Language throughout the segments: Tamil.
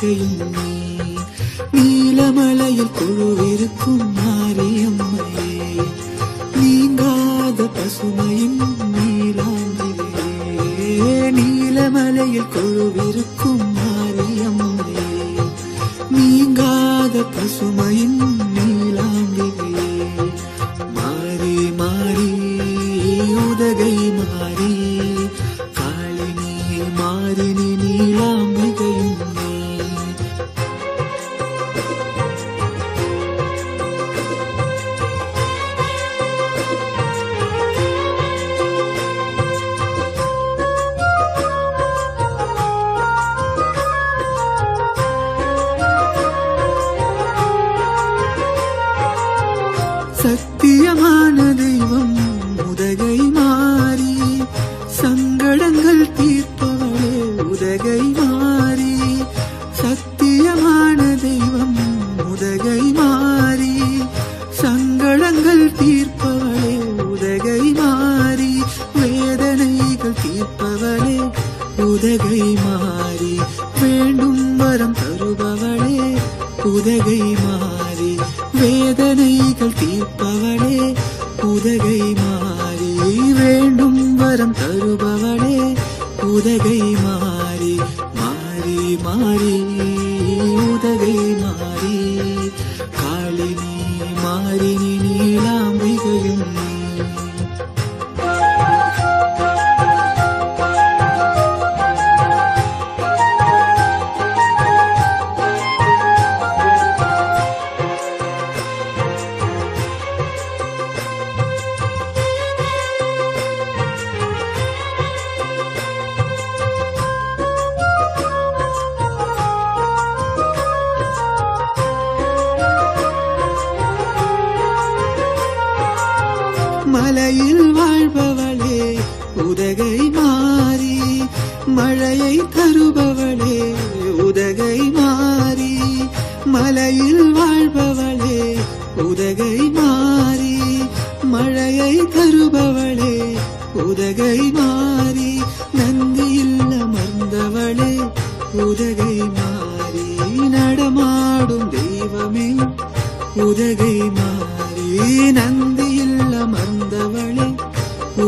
நீலாம்பிகையும் நீ நீலமலையில் குழுவிருக்கும் மாரியம்மையே நீங்காத பசுமையின் நீலாம்பிகையே நீலமலையில் குழுவிருக்கும் மாரியம்மையே நீங்காத பசுமையின் நீலாம்பிகையே மாறி மாறி உதகை மாறி. காளினி மாறினி சத்தியமான தெய்வம் உதகை மாறி சங்கடங்கள் தீர்ப்பவளே உதகை மாறி சத்தியமான தெய்வம் உதகை மாறி சங்கடங்கள் தீர்ப்பவளே உதகை மாறி வேதனைகள் தீர்ப்பவளே உதகை மாறி வேண்டும் வரம் தருபவளே உதகை மாறி. வேதனைகள் தீர்ப்பவளே உதகை மாறி வேண்டும் வரம் தருபவளே உதகை மாறி மலையில் வாழ்பவளே உதகை மாறி மழையை தருபவளே உதகை மாறி மலையில் வாழ்பவளே உதகை மாறி மழையை தருபவளே உதகை மாறி.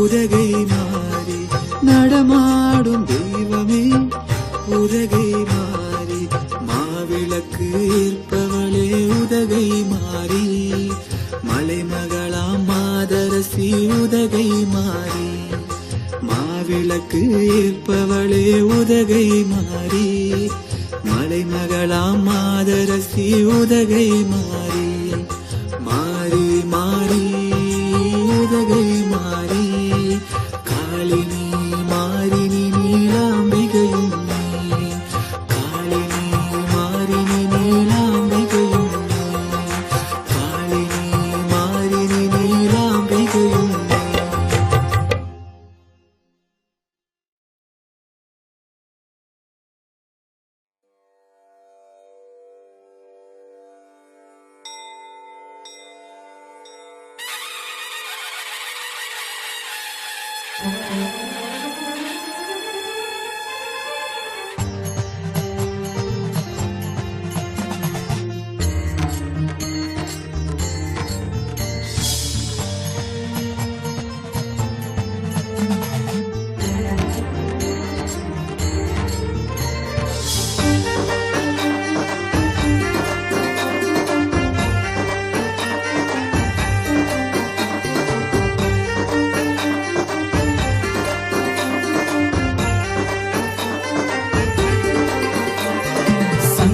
உதகை மாறி நடமாடும் தெய்வமே. உதகை மாறி மாவிளக்கு ஏற்பவளே உதகை மாறி. மலைமகளாம் மாதரசி உதகை மாறி. மாவிளக்கு ஏற்பவளே உதகை மாறி. மலைமகளாம் மாதரசி உதகை மாறி.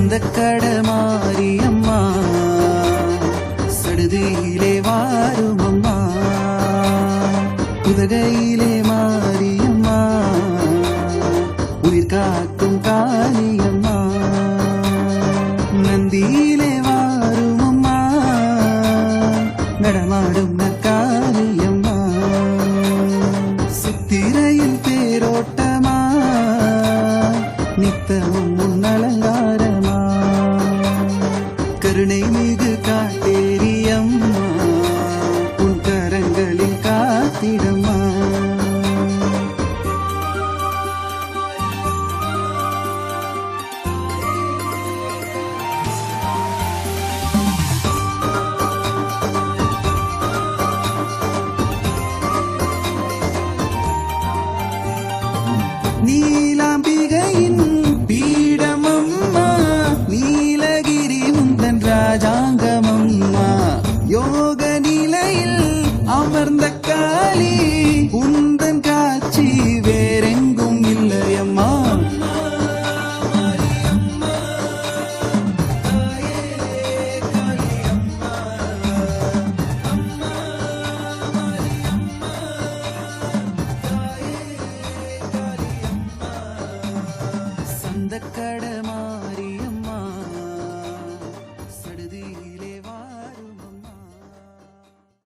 சந்தக்கட மாரியம்மா. சடுதியிலே வாரும் அம்மா உதகையிலே மாரியம்மா. உயிர் காக்கும் காளியம்மா.